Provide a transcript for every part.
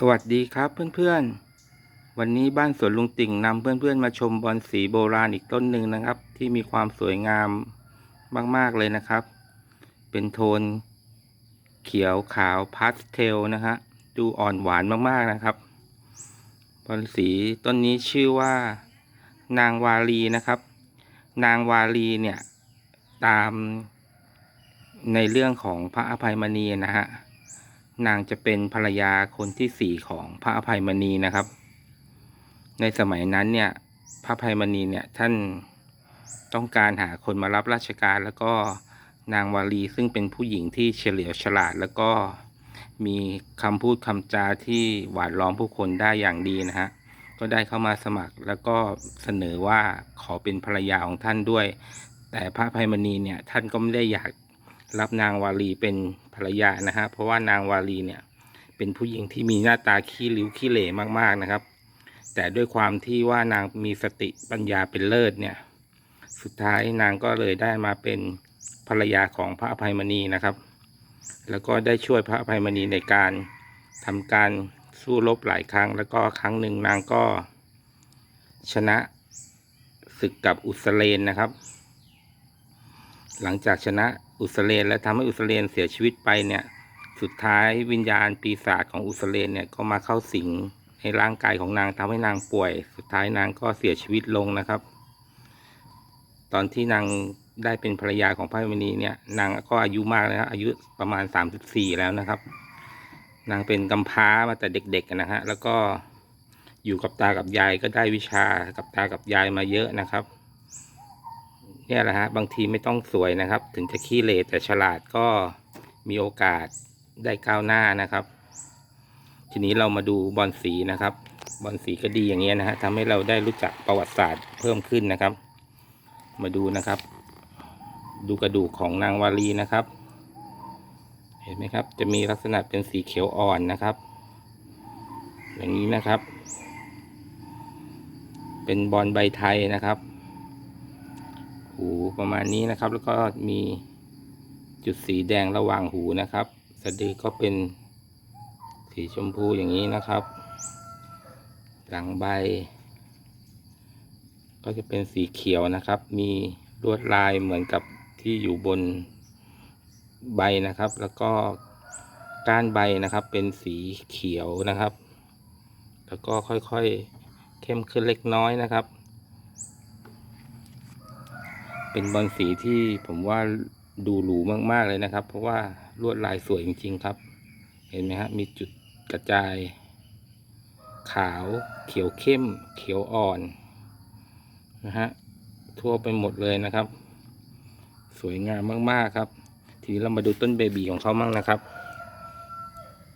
สวัสดีครับเพื่อนๆ วันนี้บ้านสวนลุงติ่งนำเพื่อนๆมาชมบอนสีโบราณอีกต้นหนึ่งนะครับ ที่มีความสวยงามมากๆเลยนะครับ เป็นโทนเขียวขาวพาสเทลนะฮะดูอ่อนหวานมากๆนะครับ บอนสีต้นนี้ชื่อว่า นางวาลีนะครับ นางวาลีเนี่ยตามในเรื่องของพระอภัยมณีนะฮะ นางจะเป็นภรรยาคนที่สี่ของพระอภัยมณีนะครับ ในสมัยนั้นเนี่ย พระอภัยมณีเนี่ยท่านต้องการหาคนมารับราชการแล้วก็นางวาลีซึ่งเป็นผู้หญิงที่เฉลียวฉลาดแล้วก็มีคำพูดคำจาที่หวานล้อมผู้คนได้อย่างดีนะฮะ ก็ได้เข้ามาสมัครแล้วก็เสนอว่าขอเป็นภรรยาของท่านด้วย แต่พระอภัยมณีเนี่ยท่านก็ไม่ได้อยากรับนางวาลีเป็น ภรรยานะฮะเพราะว่านางวาลีเนี่ยเป็นผู้หญิงที่มีหน้าตาขี้ริ้วขี้เหร่มากๆนะครับ แต่ด้วยความที่ว่านางมีสติปัญญาเป็นเลิศเนี่ย สุดท้ายนางก็เลยได้มาเป็นภรรยาของพระอภัยมณีนะครับ แล้วก็ได้ช่วยพระอภัยมณีในการทำการสู้รบหลายครั้ง แล้วก็ครั้งหนึ่งนางก็ชนะศึกกับอุสเลนนะครับ หลังจากชนะอุสเลนและทำให้อุสเลนเสียชีวิตไปเนี่ย สุดท้ายวิญญาณปีศาจของอุสเลนเนี่ยก็มาเข้าสิงในร่างกายของนางทำให้นางป่วย สุดท้ายนางก็เสียชีวิตลงนะครับ ตอนที่นางได้เป็นภรรยาของพระมณีเนี่ย นางก็อายุมากแล้วนะอายุประมาณสามสิบสี่แล้วนะครับ นางเป็นกำพร้ามาแต่เด็กๆนะฮะแล้วก็อยู่กับตากับยายก็ได้วิชากับตากับยายมาเยอะนะครับ เนี่ยแหละฮะบางทีไม่ต้องสวยนะครับ ถึงจะขี้เหร่แต่ฉลาดก็มีโอกาสได้ก้าวหน้านะครับ ทีนี้เรามาดูบอลสีนะครับ บอลสีก็ดีอย่างเงี้ยนะฮะทำให้เราได้รู้จักประวัติศาสตร์เพิ่มขึ้นนะครับ มาดูนะครับ ดูกระดูกของนางวาลีนะครับ เห็นไหมครับ จะมีลักษณะเป็นสีเขียวอ่อนนะครับ อย่างนี้นะครับ เป็นบอลใบไทยนะครับ หูประมาณนี้นะครับ แล้วก็มีจุดสีแดงระหว่างหูนะครับสะดือก็เป็นสีชมพูอย่างนี้นะครับ หลังใบ ก็จะเป็นสีเขียวนะครับ มีลวดลายเหมือนกับที่อยู่บนใบนะครับ แล้วก็ก้านใบนะครับ เป็นสีเขียวนะครับ แล้วก็ค่อยๆเข้มขึ้นเล็กน้อยนะครับ เป็นบอลสีที่ผมว่าดูหรูมากๆเลยนะครับ เพราะว่าลวดลายสวยจริง ๆ ครับ เห็นไหมฮะมีจุดกระจาย ขาวเขียวเข้ม เขียวอ่อนนะฮะทั่วไปหมดเลยนะครับ สวยงามมากๆครับ ทีนี้เรามาดูต้นเบบีของเขามั่งนะครับ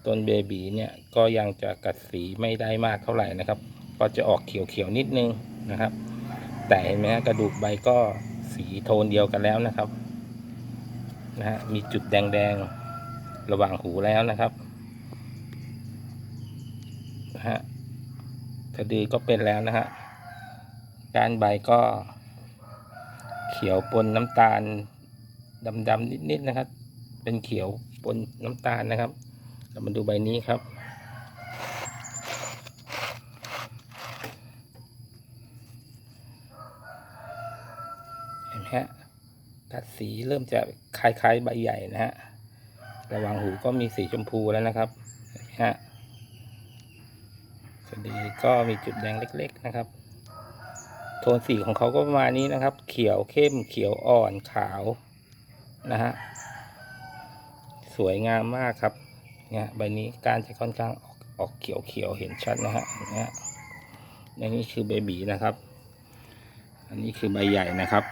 ต้นเบบีเนี่ยก็ยังจะกัดสีไม่ได้มากเท่าไหร่นะครับ ก็จะออกเขียวๆนิดนึงนะครับ แต่เห็นไหมฮะกระดูกใบก็ สีโทนเดียวกันแล้วนะครับนะฮะมีจุดแดงๆระหว่างหูแล้วนะครับนะฮะสะดือก็เป็นแล้วนะฮะก้านใบก็เขียวปนน้ำตาลดำๆนิดๆนะครับ เป็นเขียวปนน้ำตาลนะครับเรามาดูใบนี้ครับ เห็นไหม ฮะกัดสีเริ่มจะคล้ายๆใบใหญ่นะฮะระหว่างหูก็มีสีชมพูแล้วนะครับฮะสดือก็มีจุดแดงเล็ก ๆนะครับ โทนสีของเขาก็ประมาณนี้นะครับ เขียวเข้มเขียวอ่อนขาวนะฮะสวยงามมากครับเนี่ยใบนี้การจะค่อนข้างออกออกเขียวเขียวเห็นชัดนะฮะเนไหมฮะอันนี้คือเบบีนะครับ อันนี้คือใบใหญ่นะครับ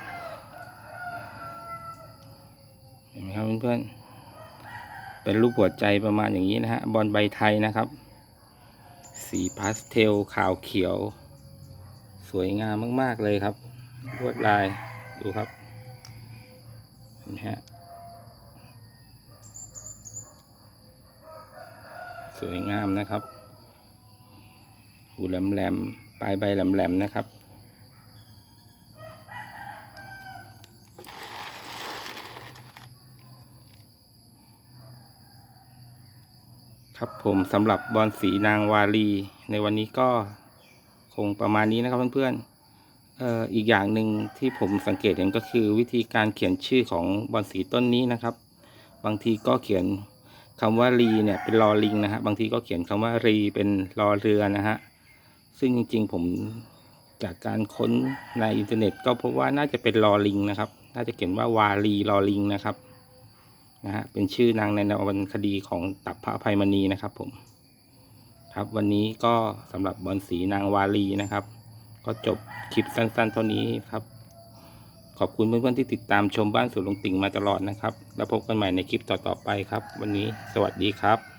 เพื่อนๆ เป็นรูปหัวใจประมาณอย่างนี้นะฮะ บอลใบไทยนะครับ สีพาสเทลขาวเขียว สวยงามมาก ๆ เลยครับ ลวดลาย ดูครับนไหมฮะ สวยงามนะครับ หูแหลมๆ ปลายใบแหลมๆ นะครับ ครับผมสำหรับบอลสีนางวาลี ในวันนี้ก็คงประมาณนี้นะครับเพื่อนๆเอ่ออีกอย่างหนึ่งที่ผมสังเกตเห็นก็คือวิธีการเขียนชื่อของบอลสีต้นนี้นะครับ บางทีก็เขียนคำว่ารีเนี่ยเป็นลอลิงนะฮะบางทีก็เขียนคำว่ารีเป็นรอเรือนะฮะซึ่งจริงๆผมจากการค้นในอินเทอร์เน็ต ก็พบว่าน่าจะเป็นลอลิงนะครับ น่าจะเขียนว่าวาลีลอลิงนะครับ นะฮะเป็นชื่อนางในวันคดีของตับพระภัยมณีนะครับผม ครับวันนี้ก็สำหรับบอลสีนางวาลีนะครับ ก็จบคลิปสั้นๆ เท่านี้ครับ ขอบคุณเพื่อนๆที่ติดตามชมบ้านสวนลุงติ่งมาตลอดนะครับ แล้วพบกันใหม่ในคลิปต่อๆไปครับ วันนี้สวัสดีครับ